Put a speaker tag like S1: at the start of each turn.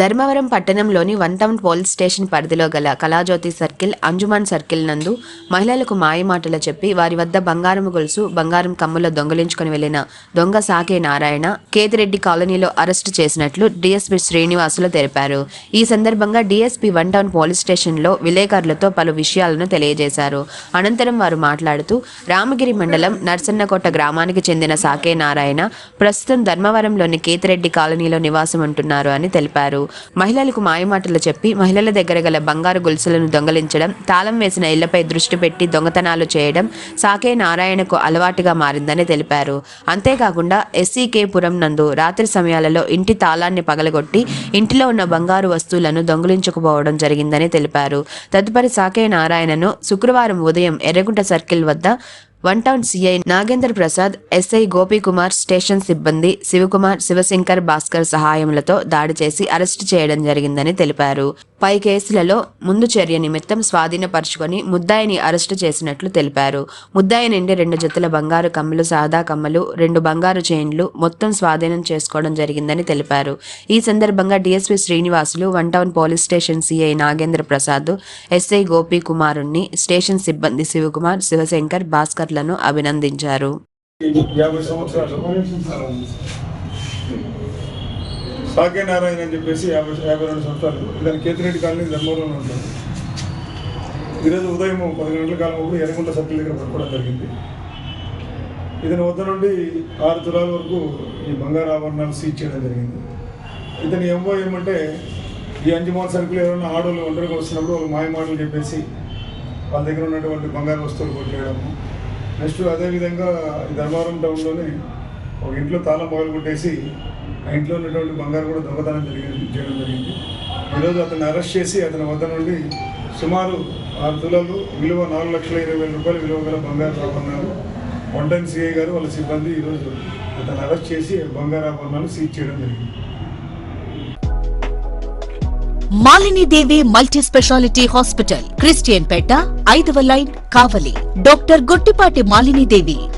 S1: ధర్మవరం పట్టణంలోని one town police station పరిధిలో గల కళాజ్యోతి సర్కిల్ అంజుమాన్ సర్కిల్ నందు మహిళలకు మాయమాటలు చెప్పి వారి వద్ద బంగారం గొలుసు బంగారం కమ్ముల దొంగలించుకుని వెళ్ళిన దొంగ సాకే నారాయణ కేతిరెడ్డి కాలనీలో అరెస్టు చేసినట్లు డీఎస్పీ శ్రీనివాసులు తెలిపారు. ఈ సందర్భంగా డీఎస్పీ వన్ టౌన్ పోలీస్ స్టేషన్లో విలేకరులతో పలు విషయాలను తెలియజేశారు. అనంతరం వారు మాట్లాడుతూ రామగిరి మండలం నర్సన్నకోట గ్రామానికి చెందిన సాకే నారాయణ ప్రస్తుతం ధర్మవరంలోని కేతిరెడ్డి కాలనీలో నివాసం ఉంటున్నారు అని తెలిపారు. మహిళలకు మాయమాటలు చెప్పి మహిళల దగ్గర గల బంగారు గొలుసులను దొంగలించడం తాళం వేసిన ఇళ్ళపై దృష్టి పెట్టి దొంగతనాలు చేయడం సాకే నారాయణకు అలవాటుగా మారిందని తెలిపారు. అంతేకాకుండా ఎస్సీకే పురం నందు రాత్రి సమయాలలో ఇంటి తాళాన్ని పగలగొట్టి ఇంటిలో ఉన్న బంగారు వస్తువులను దొంగిలించుకుపోవడం జరిగిందని తెలిపారు. తదుపరి సాకే నారాయణను శుక్రవారం ఉదయం ఎర్రగుంట సర్కిల్ వద్ద one town C I Nagendra Prasad S I Gopikumar station సిబ్బంది శివకుమార్ శివశంకర్ భాస్కర్ సహాయములతో దాడి చేసి అరెస్టు చేయడం జరిగిందని తెలిపారు. పై కేసులలో ముందు చర్య నిమిత్తం స్వాధీనపరుచుకొని ముద్దాయిని అరెస్టు చేసినట్లు తెలిపారు. ముద్దాయి నుండి రెండు జతల బంగారు కమ్మలు సాదా కమ్మలు రెండు బంగారు చైన్లు మొత్తం స్వాధీనం చేసుకోవడం జరిగిందని తెలిపారు. ఈ సందర్భంగా D S P Srinivasulu one town police station C I Nagendra Prasad S I Gopi కుమారుణ్ణి స్టేషన్ సిబ్బంది శివకుమార్ శివశంకర్ భాస్కర్లను అభినందించారు.
S2: సాకే నారాయణ అని చెప్పేసి యాభై యాభై రెండు సంవత్సరాలు. ఇతను కేతిరెడ్డి కాలనీ ధర్మవరంలో ఉంటుంది ఈరోజు ఉదయం పది గంటల కాలం అప్పుడు ఎర్రగుంట సర్కిల్ దగ్గర పట్టుకోవడం జరిగింది. ఇతని వద్ద నుండి ఆరు తులాల వరకు ఈ బంగారు ఆభరణాలు సీజ్ చేయడం జరిగింది. ఇతని ఎంఓ ఏమంటే ఈ అంజమాన్ సర్కిల్ ఎవరైనా ఆడవాళ్ళు ఒంటరిగా వస్తున్నప్పుడు వాళ్ళు మాయమాటలు చెప్పేసి వాళ్ళ దగ్గర ఉన్నటువంటి బంగారు వస్తువులు కొట్టేయడము నెక్స్ట్ అదేవిధంగా ఈ ధర్మవరం టౌన్లోనే ఒక ఇంట్లో తాళం పగలు కొట్టేసి ఆ ఇంట్లో ఉన్నటువంటి బంగారు కూడా దొంగతనం జరిగింది చేయడం జరిగింది. ఈరోజు అతన్ని అరెస్ట్ చేసి అతని వద్ద నుండి సుమారు ఆరు తులాలు విలువ నాలుగు లక్షల ఇరవై వేల రూపాయలు విలువ గల బంగారు ఆభరణాలు వన్ టైం సిఐ గారు వాళ్ళ సిబ్బంది ఈరోజు అతను అరెస్ట్ చేసి బంగారు ఆభరణాలు సీజ్ చేయడం జరిగింది.
S3: Malinidevi multi speciality hospital Christianpet ఐదవ line Kavali. Doctor Gottipati Malini Devi.